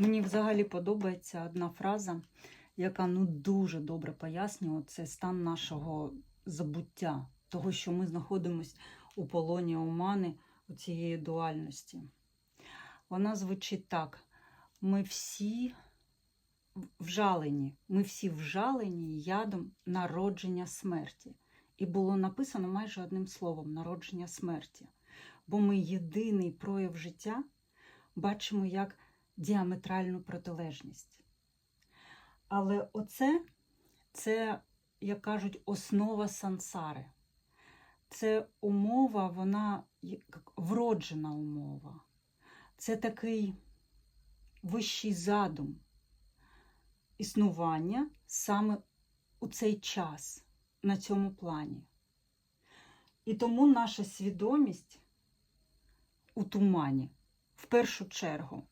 Мені взагалі подобається одна фраза, яка ну дуже добре пояснює це стан нашого забуття, того, що ми знаходимося у полоні омани у цієї дуальності. Вона звучить так: ми всі вжалені, ми всі вжалені ядом народження смерті. І було написано майже одним словом народження смерті. Бо ми єдиний прояв життя бачимо як діаметральну протилежність. Але оце, це, як кажуть, основа сансари. Це умова, вона вроджена умова. Це такий вищий задум існування саме у цей час на цьому плані. І тому наша свідомість у тумані, в першу чергу,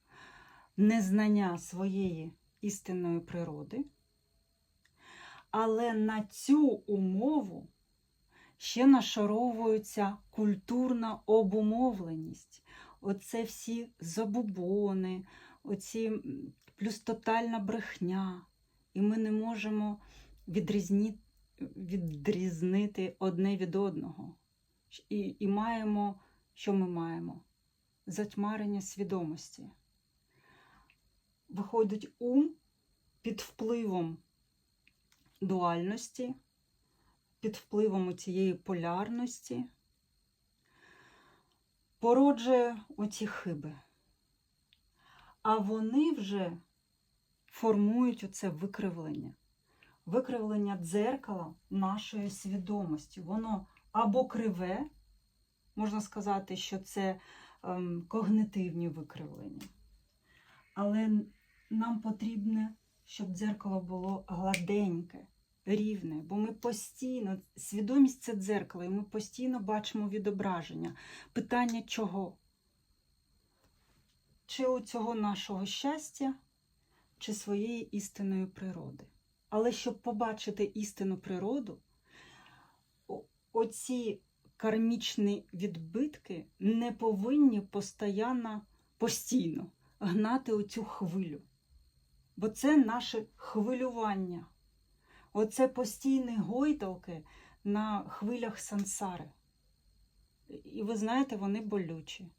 незнання своєї істинної природи, але на цю умову ще нашаровується культурна обумовленість. Оце всі забубони, оці плюс тотальна брехня. І ми не можемо відрізні, відрізнити одне від одного. І, і маємо, що ми маємо? Затьмарення свідомості. Виходить ум під впливом дуальності, під впливом цієї полярності, породжує оці хиби. А вони вже формують оце викривлення. Викривлення дзеркала нашої свідомості. Воно або криве, можна сказати, що це ем, когнитивні викривлення. Але нам потрібно, щоб дзеркало було гладеньке, рівне, бо ми постійно, свідомість це дзеркало, і ми постійно бачимо відображення. Питання чого? Чи у цього нашого щастя, чи своєї істинної природи. Але щоб побачити істинну природу, оці кармічні відбитки не повинні постійно, постійно гнати оцю хвилю. Бо це наше хвилювання. Оце постійні гойдалки на хвилях сансари. І ви знаєте, вони болючі.